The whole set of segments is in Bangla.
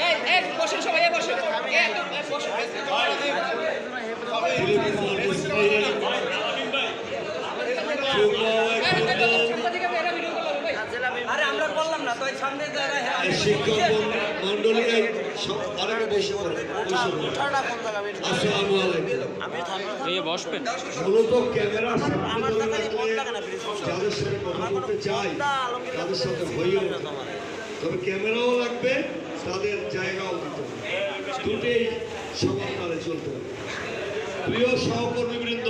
এই এই বসেন সবাই আরে আমরা করলাম না তো সামনে যারা হ্যাঁ শিক্ষক মন্ডলী অনেক বেশি মূলত যাদের সাথে কথা বলতে চাই তাদের সাথে হইও তবে ক্যামেরাও লাগবে, তাদের জায়গাও দিতে হবে দুটেই সমানতালে চলতে হবে। প্রিয় সহকর্মীবৃন্দ,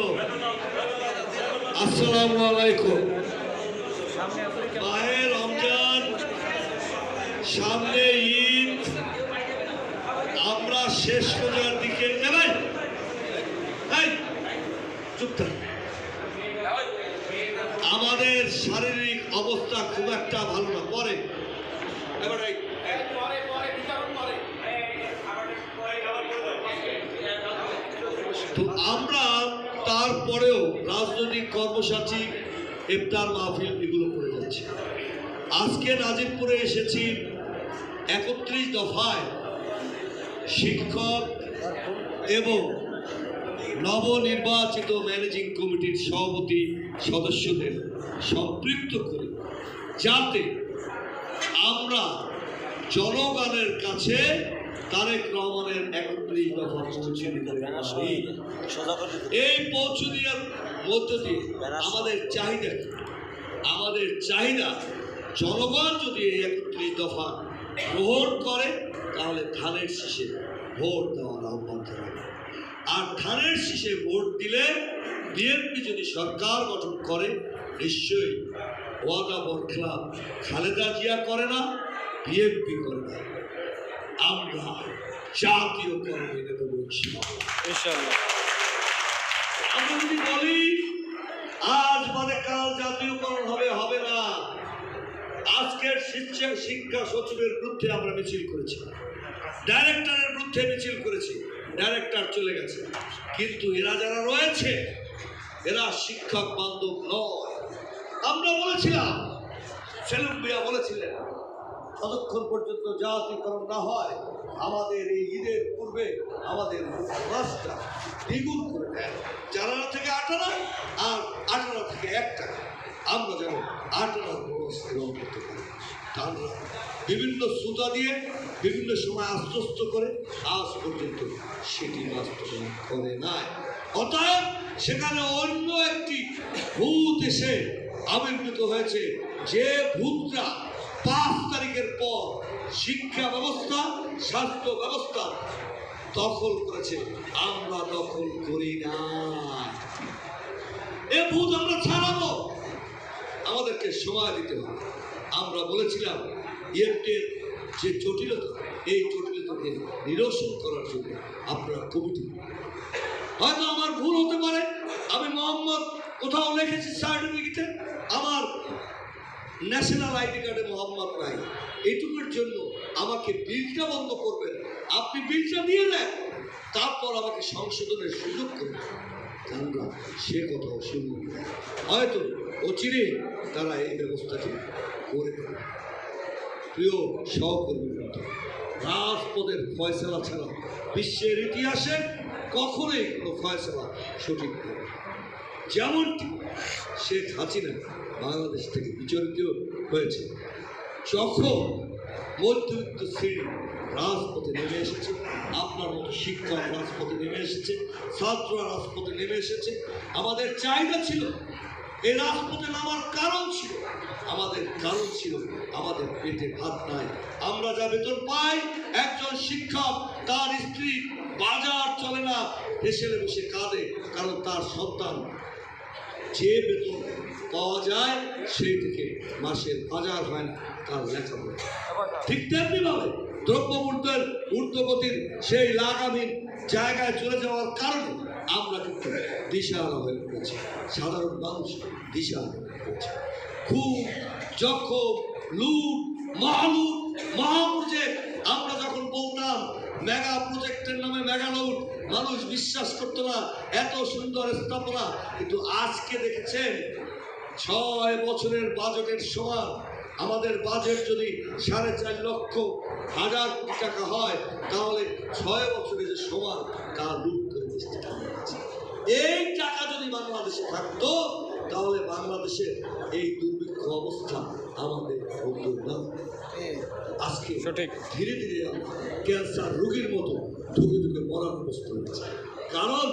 আসসালামু আলাইকুম। মাহে রমজান, সামনে ঈদ, আমরা শেষ রোজার দিকে নেবেন চুপ থাক। আমাদের শারীরিক অবস্থা খুব একটা ভালো না, পরে তো আমরা তারপরেও রাজনৈতিক কর্মসূচি ইফতার মাহফিল এগুলো করে যাচ্ছি। আজকে নাজিরপুরে এসেছি একত্রিশ দফায় শিক্ষক এবং নবনির্বাচিত ম্যানেজিং কমিটির সভাপতি সদস্যদের সম্পৃক্ত করে। যাতে আমরা জনগণের কাছে তারেক রহমানের একত্রিশ দফা পৌঁছে দিতে পারি। এই পৌঁছে দেওয়ার মধ্য দিয়ে আমাদের চাহিদা? আমাদের চাহিদা জনগণ যদি এই একত্রিশ দফা গ্রহণ করে তাহলে ধানের শীষে ভোট দেওয়ার আহ্বান জানাবে আর ধানের শীষে ভোট দিলে বিএনপি যদি সরকার গঠন করে নিশ্চয়ই ওয়াদা বরখলাফ খালেদা জিয়া করে না বিএনপি করে না। আমরা জাতীয় কর্মী নেতা বলছি আমি যদি বলি আজ মানে কাল জাতীয়করণ হবে হবে না। আজকের শিক্ষা শিক্ষা সচিবের বিরুদ্ধে আমরা মিছিল করেছি। ডাইরেক্টরের বিরুদ্ধে মিছিল করেছি। ডাইরেক্টর চলে গেছে। কিন্তু এরা যারা রয়েছে এরা শিক্ষক বান্ধব নয়। আমরা বলেছিলাম। সেলুম মিয়া বলেছিলেন, ততক্ষণ পর্যন্ত জাতীয়করণ না হয়, আমাদের এই ঈদের পূর্বে আমাদের রাস্তা দ্বিগুণ করে দেয়। চার থেকে আট আনা আর আনা থেকে এক টাকা আমরা যেন আনার গ্রহণ করতে পারি। তা আমরা বিভিন্ন সুতা দিয়ে বিভিন্ন সময় আশ্বস্ত করে, আজ পর্যন্ত সেটি বাস্তবায়ন করে নাই। অতএব সেখানে অন্য একটি ভূত এসে আবির্ভূত হয়েছে যে ভূতরা পাঁচ তারিখের পর শিক্ষা ব্যবস্থা, স্বাস্থ্য ব্যবস্থা দখল করেছে। আমরা দখল করি না এ ভূত আমরা ছাড়াবো। আমাদেরকে সময় দিতে হবে। আমরা বলেছিলাম ইয়েটের যে জটিলতা, এই জটিলতাকে নিরসন করার জন্য আপনারা কমিটি। হয়তো আমার ভুল হতে পারে। আমি মোহাম্মদ কোথাও লিখেছি সার্টিফিকেটে আমার ন্যাশনাল আইডি কার্ডে মোহাম্মদ নাই এইটুকুর জন্য আমাকে বিলটা বন্ধ করবেন। আপনি বিলটা দিয়ে দেন। তারপর আমাকে সংশোধনের সুযোগ করবেন সে কথাও শুনব হয়তো অচিরে তারা এই ব্যবস্থাটি করে দেবে। প্রিয় সহকর্মী রাজপথের ফয়সলা ছাড়া বিশ্বের ইতিহাসে কখনোই কোনো ফয়সলা সঠিক যেমনটি শেখ হাসিনা বাংলাদেশ থেকে বিচলিত হয়েছে, যখন মধ্যবিত্ত শ্রেণি রাজপথে নেমে এসেছে, আপনার মতো শিক্ষক রাজপথে নেমে এসেছে ছাত্ররা রাজপথে নেমে এসেছে, আমাদের চাহিদা ছিল এই রাজপথে নামার কারণ ছিল, আমাদের কারণ ছিল আমাদের পেটে ভাত নাই। আমরা যা বেতন পাই, একজন শিক্ষক, তার স্ত্রী, বাজার চলে না দেশে বসে কাঁদে, কারণ তার সন্তান যে বেতন পাওয়া যায় সেই থেকে মাসের বাজার হয় না, তার লেখাপড়া ঠিক তেমনি ভাবে দ্রব্যমূল্যের ঊর্ধ্বগতির সেই লাগামহীন জায়গায় চলে যাওয়ার কারণে আমরা কিন্তু দিশাহারা হয়ে পড়েছি সাধারণ মানুষ দিশাহারা হয়ে পড়েছে খুব জখম, লুট মহালুট মহাপ্রজেক্ট আমরা যখন বলতাম মেগা প্রজেক্টের নামে মেগা লুট মানুষ বিশ্বাস করতো না এত সুন্দর স্থাপনা কিন্তু আজকে দেখেছেন ছয় বছরের বাজেটের সময় আমাদের বাজেট যদি সাড়ে চার লক্ষ হাজার কোটি টাকা হয় তাহলে ছয় বছরে যে সমান তা লুট করে দিচ্ছে এই টাকা যদি বাংলাদেশে থাকতো তাহলে বাংলাদেশের এই দুর্ভিক্ষ অবস্থা আমাদের হতো না। আজকে সঠিক। ধীরে ধীরে ক্যান্সার রোগীর মতো ধুকে ধুকে মরার অবস্থা হচ্ছে কারণ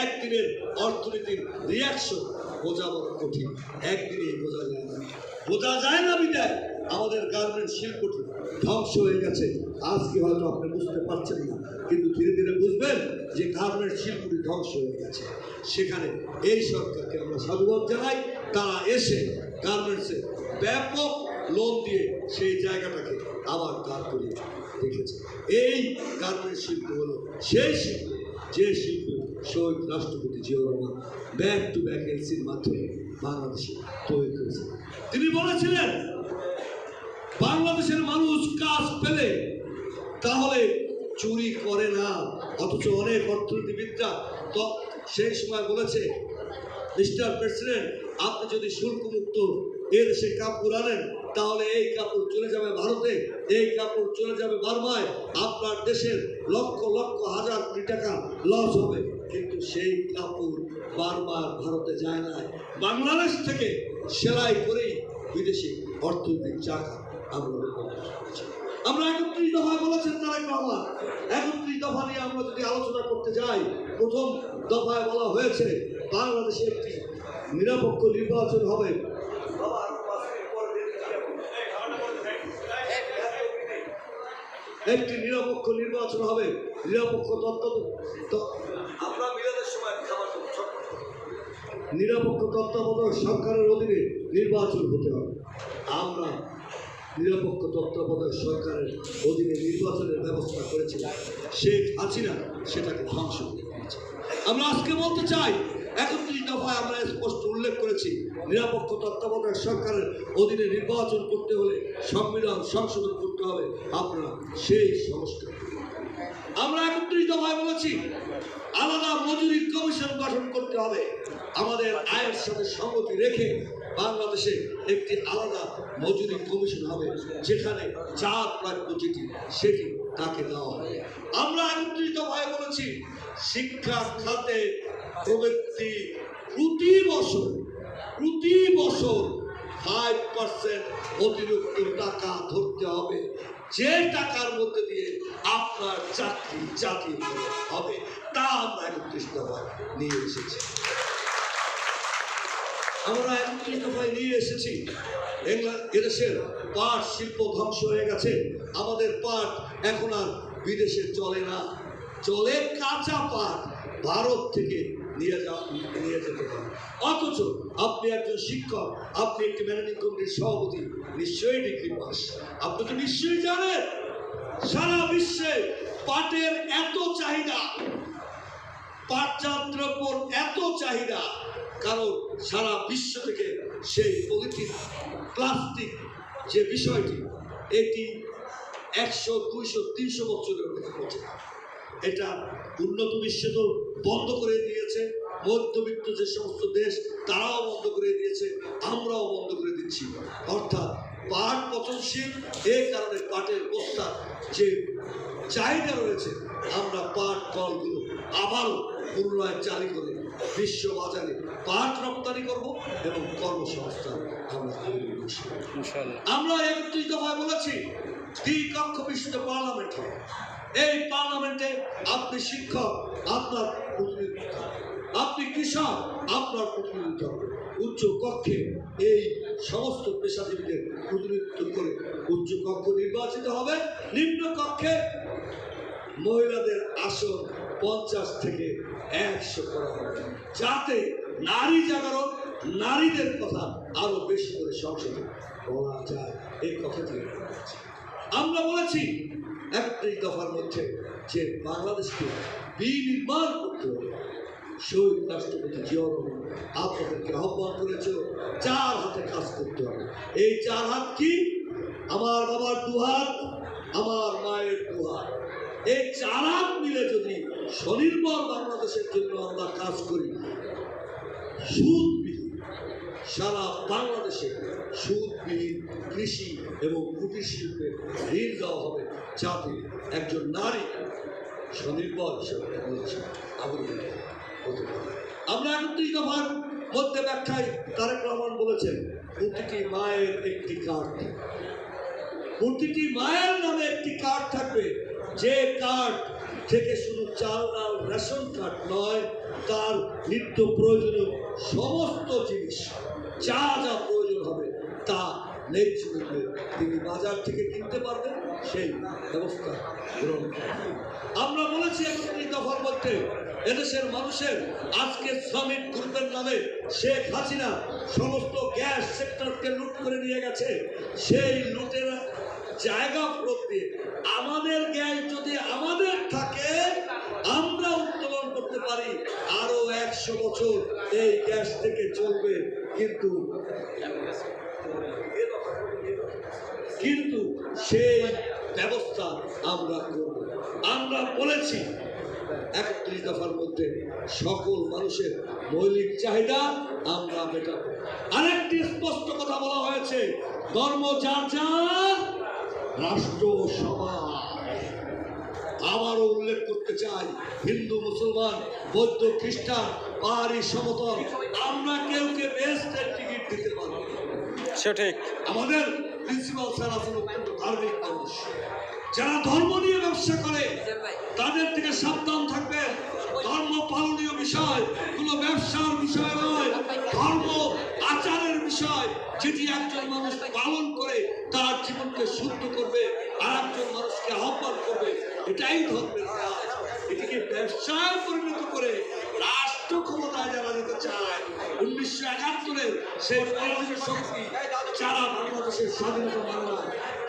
একদিনের অর্থনীতির রিয়াকশন বোঝা বড় কঠিন। একদিনে বোঝা যায় না। বোঝা যায় না বিদায়। আমাদের গার্মেন্ট শিল্পটি ধ্বংস হয়ে গেছে। আজকে হয়তো আপনি বুঝতে পারছেন না, কিন্তু ধীরে ধীরে বুঝবেন যে গার্মেন্ট শিল্পটি ধ্বংস হয়ে গেছে। সেখানে এই সরকারকে আমরা সাধুবাদ জানাই। তারা এসে গার্মেন্টসে ব্যাপক লোন দিয়ে সেই জায়গাটাকে আবার দাঁড় করিয়ে রেখেছে এই গার্মেন্ট শিল্প হলো সেই শিল্প, যে শিল্প শহীদ রাষ্ট্রপতি Ziaur Rahman back to back এলসির মাধ্যমে বাংলাদেশে তৈরি করেছে। তিনি বলেছিলেন, বাংলাদেশের মানুষ কাজ পেলে তাহলে চুরি করে না। অথচ অনেক অর্থনীতিবিদরা সেই সময় বলেছে মিস্টার প্রেসিডেন্ট আপনি যদি শুল্কমুক্ত এ দেশে কাপড় আনেন, তাহলে এই কাপড় চলে যাবে ভারতে, এই কাপড় চলে যাবে বার্মায়। আপনার দেশের লক্ষ লক্ষ হাজার কোটি টাকা লস হবে। কিন্তু সেই কাপড় বারবার ভারতে যায় না। বাংলাদেশ থেকে সেলাই করেই বিদেশি অর্থনৈতিক চাকা আমরা। আমরা একত্রিশ দফায় বলেছেন তারেক রহমান। একত্রিশ দফা নিয়ে আমরা যদি আলোচনা করতে যাই, প্রথম দফায় বলা হয়েছে, বাংলাদেশে একটি নিরপেক্ষ নির্বাচন হবে। একটি নিরপেক্ষ নির্বাচন হবে। নিরপেক্ষ তত্ত্ব আমরা মিলাদের সময় খাবার। নিরপেক্ষ তত্ত্বাবধায়ক সরকারের অধীনে নির্বাচন হতে হবে। আমরা নিরপেক্ষ তত্ত্বাবধায়ক সরকারের অধীনে নির্বাচনের ব্যবস্থা করেছিলাম। শেখ হাসিনা সেটাকে ধ্বংস করে আমরা আজকে বলতে চাই একত্রিশ দফায় আমরা স্পষ্ট উল্লেখ করেছি, নিরপেক্ষ তত্ত্বাবধায়ক সরকারের অধীনে নির্বাচন করতে হলে সংবিধান সংশোধন করতে হবে। আপনারা সেই সংস্কার আমরা একত্রিশ দফায় বলেছি, আলাদা মজুরি কমিশন গঠন করতে হবে। আমাদের আয়ের সাথে সঙ্গতি রেখে বাংলাদেশে একটি আলাদা মজুরি কমিশন হবে, যেখানে যার প্রাপ্য যেটি, সেটি তাকে দেওয়া হবে। আমরা একত্রিত দফায় বলেছি, শিক্ষা খাতে প্রতি বছর প্রতি বছর ফাইভ পার্সেন্ট অতিরিক্ত টাকা ধরতে হবে। যে টাকার মধ্যে দিয়ে আপনার চাকরি চাকরি হবে, তা আমরা একত্রিশ দফায় নিয়ে এসেছি। আমরা একত্রিশ দফায় নিয়ে এসেছি এদেশের পাট শিল্প ধ্বংস হয়ে গেছে, আমাদের পাট এখন আর বিদেশে চলে না। চলে কাঁচা পাট ভারত থেকে নিয়ে যাওয়া নিয়ে অথচ আপনি একজন শিক্ষক, আপনি একটি ম্যানেজিং কমিটির সভাপতি, নিশ্চয়ই ডিগ্রি পাস আপনি তো নিশ্চয়ই জানেন, সারা বিশ্বে পাটের এত চাহিদা, পাটজাত দ্রব্যর এত চাহিদা, কারণ সারা বিশ্ব থেকে সেই পলিথিন প্লাস্টিক যে বিষয়টি, এটি একশো, দুইশো, তিনশো বছরের মধ্যে পৌঁছে। এটা উন্নত বিশ্বে তো বন্ধ করে দিয়েছে। মধ্যবিত্ত যে সমস্ত দেশ তারাও বন্ধ করে দিয়েছে। আমরাও বন্ধ করে দিচ্ছি। অর্থাৎ পাট পচনশীল এই কারণে পাটের বস্তা যে চাহিদা রয়েছে আমরা পাট কলগুলো আবারও পুনরায় চালু করে বিশ্ব বাজারে পাট রপ্তানি করব এবং কর্মসংস্থান আমরা তৈরি। আমরা একত্রিশ দফায় বলেছি দ্বিকক্ষ বিশিষ্ট পার্লামেন্ট হবে এই পার্লামেন্টে আপনি শিক্ষক, আপনার প্রতিনিধিত্ব আপনি কৃষক, আপনার প্রতিনিধিত্ব। উচ্চ কক্ষে এই সমস্ত পেশাজীবীদের প্রতিনিধিত্ব করে উচ্চ কক্ষ নির্বাচিত হবে নিম্ন কক্ষে মহিলাদের আসন পঞ্চাশ থেকে একশো করা হবে যাতে নারী জাগরণ, নারীদের কথা আরও বেশি করে সংসদে বলা যায় এই কথাটি আমরা বলেছি। একত্রিশ দফার মধ্যে যে বাংলাদেশকে বিনির্মাণ করতে হবে। শহীদ রাষ্ট্রপতি জিয়াউর আপনাদেরকে আহ্বান করেছিল চার হাতে কাজ করতে হবে। এই চার হাত কি? আমার বাবার দু হাত, আমার মায়ের দু হাত। এই চার হাত মিলে যদি স্বনির্ভর বাংলাদেশের জন্য আমরা কাজ করি, সুদ সারা বাংলাদেশে সুদবিহীন কৃষি এবং কুটির শিল্পে ঋণ দেওয়া হবে যাতে একজন নারী স্বনির্ভর হিসেবে আবদ্ধ হতে আমরা একত্রিশ দফার মধ্যে ব্যাখ্যায় তারেক রহমান বলেছেন, প্রতিটি মায়ের একটি কার্ড প্রতিটি মায়ের নামে একটি কার্ড থাকবে। যে কার্ড থেকে শুধু চাল ডাল রেশন কার্ড নয়, তার নিত্য প্রয়োজনীয় সমস্ত জিনিস যা যা প্রয়োজন হবে তা ন্যায্য মূল্যে তিনি বাজার থেকে কিনতে পারবেন, সেই ব্যবস্থা গ্রহণ আমরা বলেছি একত্রিশ দফার মধ্যে এদেশের মানুষের আজকে শ্রমিক গ্রুপের নামে শেখ হাসিনা সমস্ত গ্যাস সেক্টরকে লুট করে নিয়ে গেছে। সেই লুটের জায়গা দিয়ে আমাদের গ্যাস যদি আমাদের থাকে আমরা উত্তোলন করতে পারি আরও একশো বছর এই গ্যাস থেকে চলবে, কিন্তু কিন্তু সেই ব্যবস্থা আমরা করব। আমরা বলেছি, একত্রিশ দফার মধ্যে সকল মানুষের মৌলিক চাহিদা আমরা মেটাবো। আরেকটি স্পষ্ট কথা বলা হয়েছে, ধর্ম যার যার, রাষ্ট্র সমাজ আবারও উল্লেখ করতে চাই, হিন্দু, মুসলমান, বৌদ্ধ, খ্রিস্টান পাহাড়ি সমতল আমরা কেউ কে বেস্টের টিকিট দিতে পারব না। সঠিক আমাদের প্রিন্সিপাল স্যার আছেন অত্যন্ত ধার্মিক মানুষ। যারা ধর্ম নিয়ে ব্যবসা করে তাদের থেকে সাবধান থাকবেন ধর্ম পালনীয় বিষয় কোনো ব্যবসার বিষয় নয় ধর্ম আচারের বিষয়। যেটি একজন মানুষ পালন করে তার জীবনকে শুদ্ধ করবে আর একজন মানুষকে আহ্বান করবে এটাই ধর্মের কাজ। এটিকে ব্যবসায় পরিণত করে রাষ্ট্র ক্ষমতায় যারা যেতে চায়, উনিশশো একাত্তরের সেই পরাজয় শক্তি যারা বাংলাদেশের স্বাধীনতা মানে না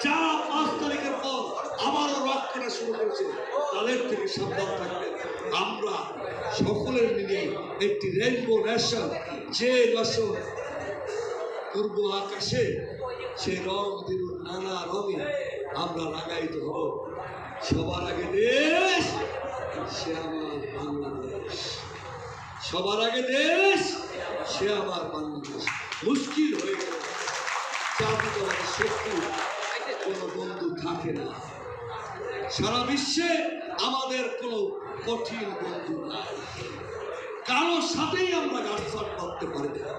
যারা পাঁচ তারিখের পর আবারও রক করা শুরু করেছে। তাদের থেকে সাবধান থাকবেন। আমরা সকলের মিলে একটি রেনবো ন্যাশন যে ন্যাশন পূর্ব আকাশে, সে রং দিল নানা রঙে আমরা লাগাইতে হব। সবার আগে দেশ, সে আমার বাংলাদেশ। সবার আগে দেশ, সে আমার বাংলাদেশ। মুশকিল হয়ে গেল। জাতীয়তাবাদী শক্তি কোনো বন্ধু থাকে না। সারা বিশ্বে আমাদের কোনো কঠিন বন্ধু নাই। কারোর সাথেই আমরা গাছপাত করতে পারি না।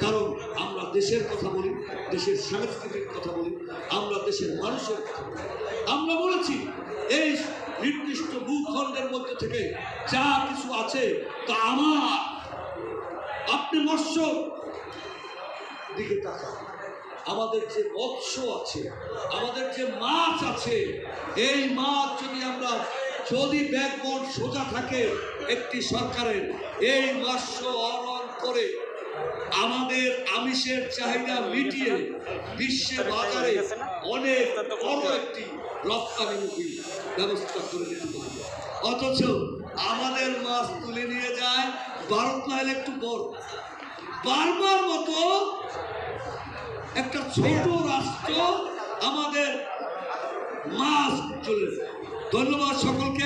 কারণ আমরা দেশের কথা বলি, দেশের সাংস্কৃতিক কথা বলি, আমরা দেশের মানুষের কথা বলি। আমরা বলেছি, এই নির্দিষ্ট ভূখণ্ডের মধ্যে থেকে যা কিছু আছে, তা আমার। আপনি মৎস্য দিকে তাকান। আমাদের যে মৎস্য আছে, আমাদের যে মাছ আছে, এই মাছ যদি আমরা, যদি ব্যাকবোর্ড সোজা থাকে একটি সরকারের, এই মৎস্য অরণ করে আমাদের আমিষের চাহিদা মিটিয়ে বিশ্বের বাজারে অনেক বড় একটি রপ্তানিমুখী ব্যবস্থা করে দিতে অথচ আমাদের মাছ তুলে নিয়ে যায় ভারত হলে একটু বড়। বারবার মতো একটা ছোট রাষ্ট্র আমাদের মাছ চলে ধন্যবাদ সকলকে।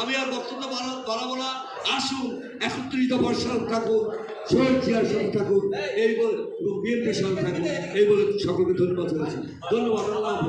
আমি আর বক্তব্য বাড়া- বাড়াবো না। আসুন একত্রিশ দফার সাথে থাকুন, শহীদ জিয়ার সাথে থাকুন, এই বলে এবং বিএনপির সাথে থাকুন, এই বলে সকলকে ধন্যবাদ জানাচ্ছি। ধন্যবাদ আল্লাহ।